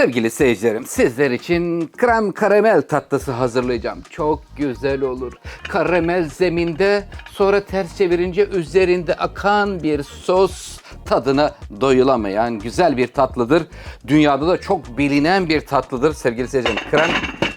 Sevgili seyircilerim, sizler için krem karamel tatlısı hazırlayacağım. Çok güzel olur. Karamel zeminde, sonra ters çevirince üzerinde akan bir sos tadına doyulamayan güzel bir tatlıdır. Dünyada da çok bilinen bir tatlıdır sevgili seyircilerim. Krem,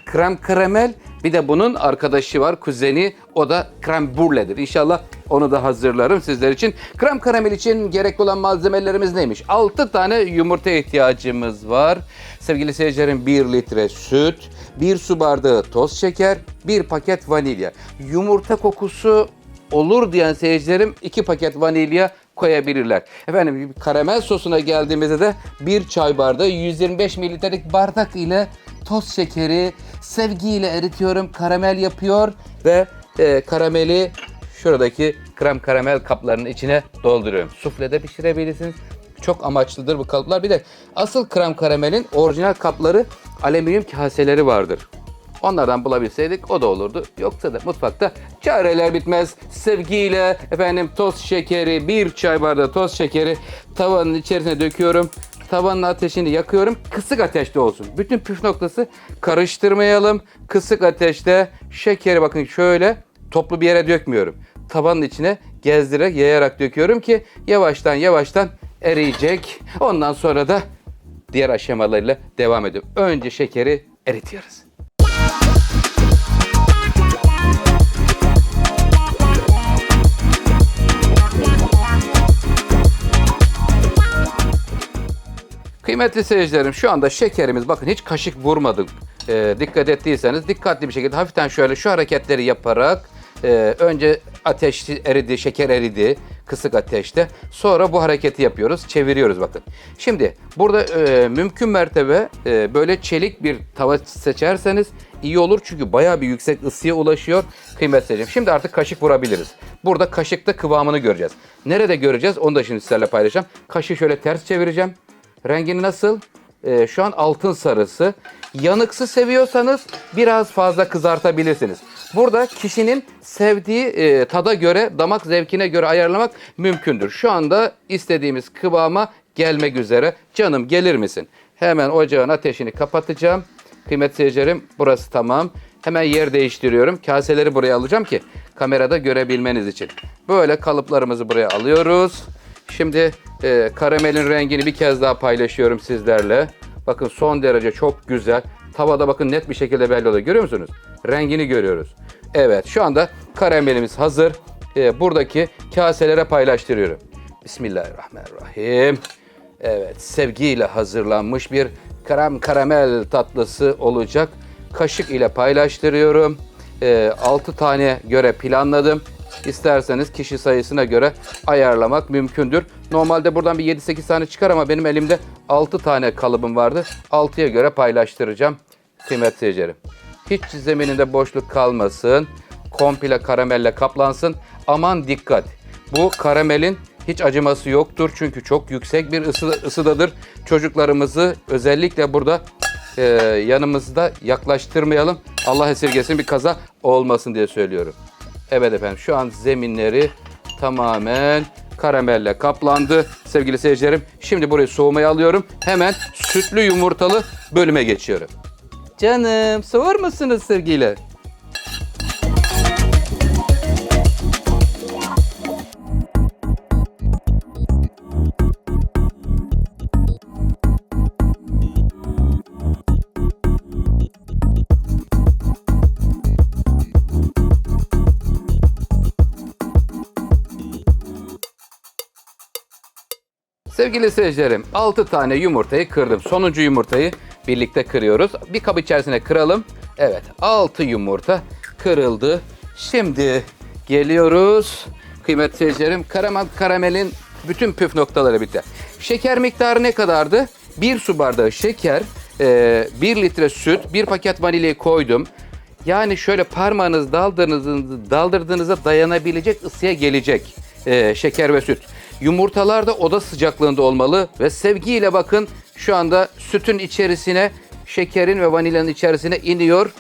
krem karamel bir de bunun arkadaşı var, kuzeni. O da krem burledir. İnşallah onu da hazırlarım sizler için. Krem karamel için gerekli olan malzemelerimiz neymiş? 6 tane yumurta ihtiyacımız var. Sevgili seyircilerim 1 litre süt, 1 su bardağı toz şeker, 1 paket vanilya. Yumurta kokusu olur diyen seyircilerim 2 paket vanilya koyabilirler. Efendim karamel sosuna geldiğimizde de 1 çay bardağı 125 mililitrelik bardak ile toz şekeri sevgiyle eritiyorum. Karamel yapıyor ve e, karameli şuradaki krem karamel kaplarının içine dolduruyorum. Suflede pişirebilirsiniz. Çok amaçlıdır bu kalıplar. Bir de asıl krem karamelin orijinal kapları alüminyum kaseleri vardır. Onlardan bulabilseydik o da olurdu. Yoksa da mutfakta çareler bitmez. Sevgiyle efendim toz şekeri, bir çay bardağı toz şekeri tavanın içerisine döküyorum. Tavanın ateşini yakıyorum. Kısık ateşte olsun. Bütün püf noktası karıştırmayalım. Kısık ateşte şekeri bakın şöyle toplu bir yere dökmüyorum. Tavanın içine gezdirerek, yayarak döküyorum ki yavaştan yavaştan eriyecek. Ondan sonra da diğer aşamalarıyla devam ediyorum. Önce şekeri eritiyoruz. Kıymetli seyircilerim şu anda şekerimiz bakın hiç kaşık vurmadık. Ee, dikkat ettiyseniz dikkatli bir şekilde hafiften şöyle şu hareketleri yaparak e, önce ateş eridi, şeker eridi kısık ateşte. Sonra bu hareketi yapıyoruz, çeviriyoruz bakın. Şimdi burada e, mümkün mertebe e, böyle çelik bir tava seçerseniz iyi olur çünkü bayağı bir yüksek ısıya ulaşıyor. Kıymetli seyircilerim. Şimdi artık kaşık vurabiliriz. Burada kaşıkta kıvamını göreceğiz. Nerede göreceğiz onu da şimdi sizlerle paylaşacağım. Kaşığı şöyle ters çevireceğim. Rengini nasıl? Ee, şu an altın sarısı. Yanıksı seviyorsanız biraz fazla kızartabilirsiniz. Burada kişinin sevdiği e, tada göre, damak zevkine göre ayarlamak mümkündür. Şu anda istediğimiz kıvama gelmek üzere. Canım gelir misin? Hemen ocağın ateşini kapatacağım. Kıymetli seyircilerim burası tamam. Hemen yer değiştiriyorum. Kaseleri buraya alacağım ki kamerada görebilmeniz için. Böyle kalıplarımızı buraya alıyoruz. Şimdi e, karamelin rengini bir kez daha paylaşıyorum sizlerle. Bakın son derece çok güzel. Tavada bakın net bir şekilde belli oluyor. Görüyor musunuz? Rengini görüyoruz. Evet şu anda karamelimiz hazır. E, buradaki kaselere paylaştırıyorum. Bismillahirrahmanirrahim. Evet sevgiyle hazırlanmış bir krem karamel tatlısı olacak. Kaşık ile paylaştırıyorum. E, 6 tane göre planladım. İsterseniz kişi sayısına göre ayarlamak mümkündür. Normalde buradan bir 7-8 tane çıkar ama benim elimde 6 tane kalıbım vardı. 6'ya göre paylaştıracağım kıymetli seyircilerim. Hiç zemininde boşluk kalmasın. Komple karamelle kaplansın. Aman dikkat. Bu karamelin hiç acıması yoktur çünkü çok yüksek bir ısı, ısıdadır. Çocuklarımızı özellikle burada e, yanımızda yaklaştırmayalım. Allah esirgesin bir kaza olmasın diye söylüyorum. Evet efendim şu an zeminleri tamamen karamelle kaplandı sevgili seyircilerim. Şimdi burayı soğumaya alıyorum. Hemen sütlü yumurtalı bölüme geçiyorum. Canım soğur musunuz sevgiyle? Sevgili seyircilerim 6 tane yumurtayı kırdım. Sonuncu yumurtayı birlikte kırıyoruz. Bir kap içerisine kıralım. Evet 6 yumurta kırıldı. Şimdi geliyoruz. Kıymetli seyircilerim karamel karamelin bütün püf noktaları bitti. Şeker miktarı ne kadardı? 1 su bardağı şeker, 1 litre süt, 1 paket vanilyayı koydum. Yani şöyle parmağınız daldırdığınızda dayanabilecek ısıya gelecek e, şeker ve süt. Yumurtalar da oda sıcaklığında olmalı ve sevgiyle bakın şu anda sütün içerisine şekerin ve vanilyanın içerisine iniyor.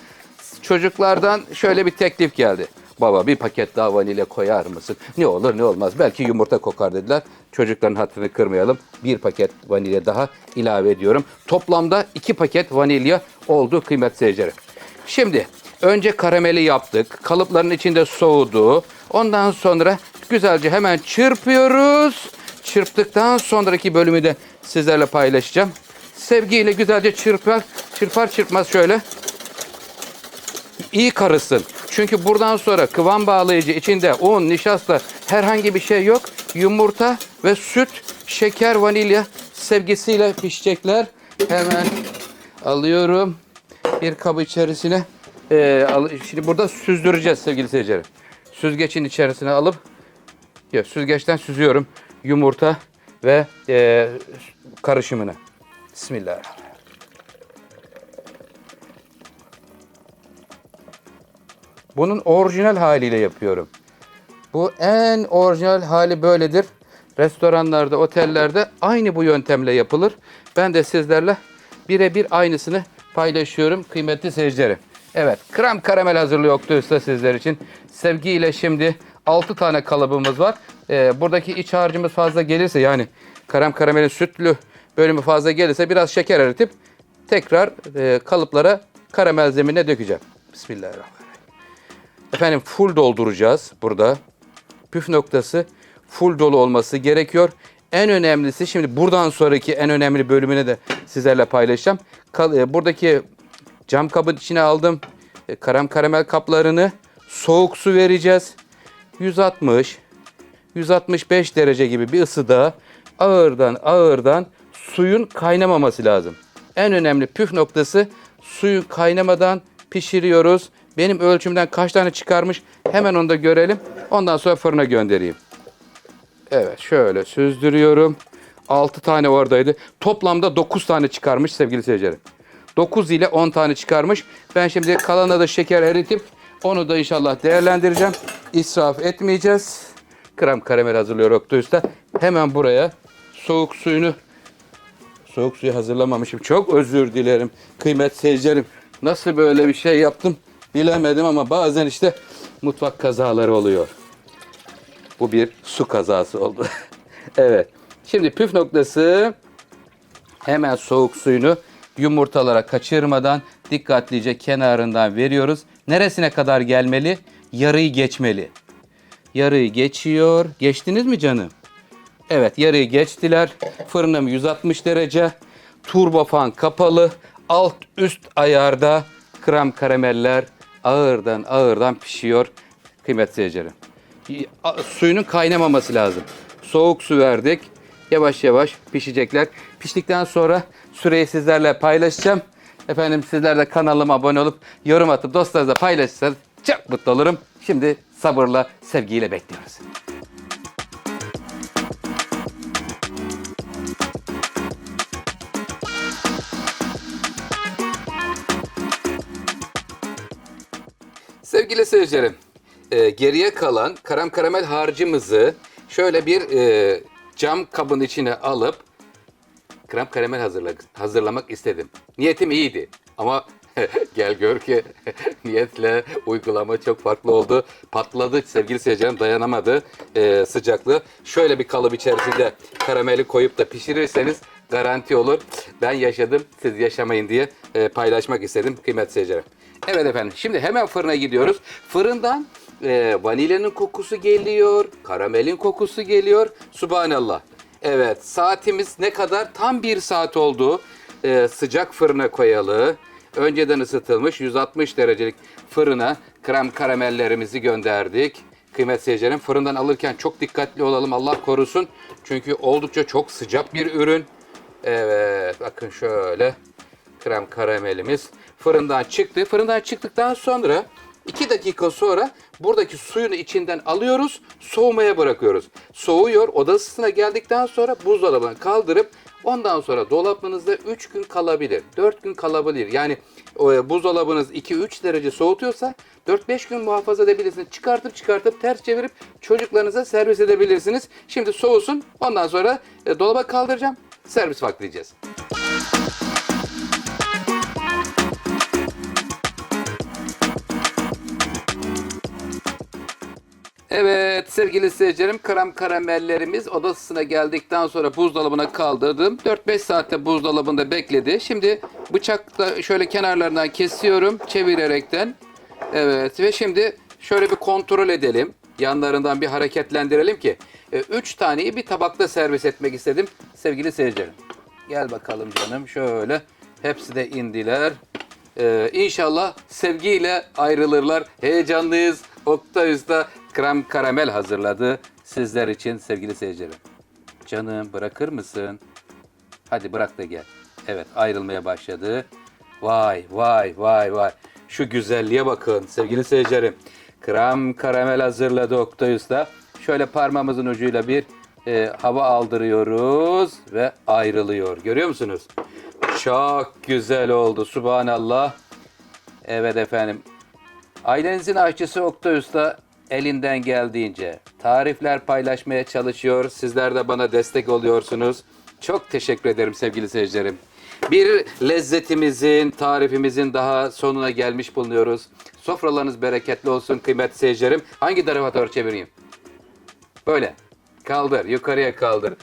Çocuklardan şöyle bir teklif geldi. Baba bir paket daha vanilya koyar mısın? Ne olur ne olmaz. Belki yumurta kokar dediler. Çocukların hatırını kırmayalım. Bir paket vanilya daha ilave ediyorum. Toplamda iki paket vanilya oldu kıymetli seyircilerim. Şimdi önce karameli yaptık. Kalıpların içinde soğudu. Ondan sonra güzelce hemen çırpıyoruz. Çırptıktan sonraki bölümü de sizlerle paylaşacağım. Sevgiyle güzelce çırpar, çırpar çırpmaz şöyle iyi karışsın. Çünkü buradan sonra kıvam bağlayıcı içinde un, nişasta herhangi bir şey yok. Yumurta ve süt, şeker, vanilya sevgisiyle pişecekler. Hemen alıyorum bir kabı içerisine. Ee, al- şimdi burada süzdüreceğiz sevgili seyircilerim. Süzgecin içerisine alıp ya, süzgeçten süzüyorum yumurta ve e, karışımını. Bismillahirrahmanirrahim. Bunun orijinal haliyle yapıyorum. Bu en orijinal hali böyledir. Restoranlarda, otellerde aynı bu yöntemle yapılır. Ben de sizlerle birebir aynısını paylaşıyorum kıymetli seyircilerim. Evet, krem karamel hazırlıyor Oktay Usta sizler için. Sevgiyle şimdi 6 tane kalıbımız var. Ee, buradaki iç harcımız fazla gelirse yani krem karamelin sütlü bölümü fazla gelirse biraz şeker eritip tekrar e, kalıplara karamel zemine dökeceğim. Bismillahirrahmanirrahim. Efendim full dolduracağız burada. Püf noktası full dolu olması gerekiyor. En önemlisi şimdi buradan sonraki en önemli bölümünü de sizlerle paylaşacağım. Kal- e, buradaki cam kabın içine aldım. E, Karam karamel kaplarını soğuk su vereceğiz. 160 165 derece gibi bir ısıda ağırdan ağırdan suyun kaynamaması lazım. En önemli püf noktası suyu kaynamadan pişiriyoruz. Benim ölçümden kaç tane çıkarmış hemen onu da görelim. Ondan sonra fırına göndereyim. Evet şöyle süzdürüyorum. 6 tane oradaydı. Toplamda 9 tane çıkarmış sevgili seyircilerim. 9 ile 10 tane çıkarmış. Ben şimdi kalanına da şeker eritip onu da inşallah değerlendireceğim. İsraf etmeyeceğiz. Krem karamel hazırlıyor Usta. Hemen buraya soğuk suyunu soğuk suyu hazırlamamışım. Çok özür dilerim kıymet seyircilerim. Nasıl böyle bir şey yaptım bilemedim ama bazen işte mutfak kazaları oluyor. Bu bir su kazası oldu. evet. Şimdi püf noktası hemen soğuk suyunu yumurtalara kaçırmadan dikkatlice kenarından veriyoruz. Neresine kadar gelmeli? Yarıyı geçmeli. Yarıyı geçiyor. Geçtiniz mi canım? Evet yarıyı geçtiler. Fırınım 160 derece. Turbofan kapalı. Alt üst ayarda krem karameller ağırdan ağırdan pişiyor. Kıymetli seyircilerim. Suyunun kaynamaması lazım. Soğuk su verdik. Yavaş yavaş pişecekler. Piştikten sonra süreyi sizlerle paylaşacağım. Efendim sizler de kanalıma abone olup yorum atıp dostlarınızla paylaşırsanız çok mutlu olurum. Şimdi sabırla, sevgiyle bekliyoruz. Sevgili seyircilerim, e, geriye kalan karam karamel harcımızı şöyle bir e, cam kabın içine alıp krem karamel hazırla, hazırlamak istedim. Niyetim iyiydi ama gel gör ki niyetle uygulama çok farklı oldu. Patladı sevgili seyircilerim dayanamadı e, sıcaklığı. Şöyle bir kalıp içerisinde karameli koyup da pişirirseniz garanti olur. Ben yaşadım siz yaşamayın diye e, paylaşmak istedim kıymetli seyircilerim. Evet efendim şimdi hemen fırına gidiyoruz. Fırından e, vanilyanın kokusu geliyor, karamelin kokusu geliyor. Subhanallah. Evet saatimiz ne kadar? Tam bir saat oldu. Ee, sıcak fırına koyalı. Önceden ısıtılmış 160 derecelik fırına krem karamellerimizi gönderdik. Kıymet seyircilerim fırından alırken çok dikkatli olalım Allah korusun. Çünkü oldukça çok sıcak bir ürün. Evet bakın şöyle krem karamelimiz fırından çıktı. Fırından çıktıktan sonra 2 dakika sonra buradaki suyunu içinden alıyoruz, soğumaya bırakıyoruz. Soğuyor, oda ısısına geldikten sonra buzdolabına kaldırıp ondan sonra dolabınızda 3 gün kalabilir, 4 gün kalabilir. Yani e, buzdolabınız 2-3 derece soğutuyorsa 4-5 gün muhafaza edebilirsiniz. Çıkartıp çıkartıp ters çevirip çocuklarınıza servis edebilirsiniz. Şimdi soğusun, ondan sonra e, dolaba kaldıracağım, servis vakti diyeceğiz. Evet sevgili seyircilerim krem karamellerimiz odasına geldikten sonra buzdolabına kaldırdım. 4-5 saatte buzdolabında bekledi. Şimdi bıçakla şöyle kenarlarından kesiyorum çevirerekten. Evet ve şimdi şöyle bir kontrol edelim. Yanlarından bir hareketlendirelim ki 3 taneyi bir tabakta servis etmek istedim sevgili seyircilerim. Gel bakalım canım şöyle. Hepsi de indiler. Ee, inşallah sevgiyle ayrılırlar. Heyecanlıyız. Oktay Usta krem karamel hazırladı sizler için sevgili seyircilerim. Canım bırakır mısın? Hadi bırak da gel. Evet ayrılmaya başladı. Vay vay vay vay. Şu güzelliğe bakın sevgili seyircilerim. Krem karamel hazırladı Oktay Usta. Şöyle parmağımızın ucuyla bir e, hava aldırıyoruz ve ayrılıyor. Görüyor musunuz? Çok güzel oldu. Subhanallah. Evet efendim. Ailenizin aşçısı Oktay Usta elinden geldiğince tarifler paylaşmaya çalışıyor. Sizler de bana destek oluyorsunuz. Çok teşekkür ederim sevgili seyircilerim. Bir lezzetimizin, tarifimizin daha sonuna gelmiş bulunuyoruz. Sofralarınız bereketli olsun kıymetli seyircilerim. Hangi tarafa doğru çevireyim? Böyle. Kaldır, yukarıya kaldır.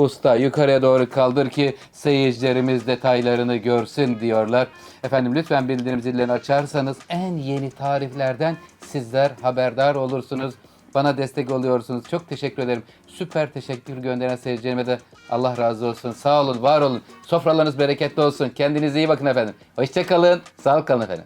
Usta yukarıya doğru kaldır ki seyircilerimiz detaylarını görsün diyorlar. Efendim lütfen bildirim zillerini açarsanız en yeni tariflerden sizler haberdar olursunuz. Bana destek oluyorsunuz. Çok teşekkür ederim. Süper teşekkür gönderen seyircilerime de Allah razı olsun. Sağ olun, var olun. Sofralarınız bereketli olsun. Kendinize iyi bakın efendim. Hoşçakalın. Sağ kalın efendim.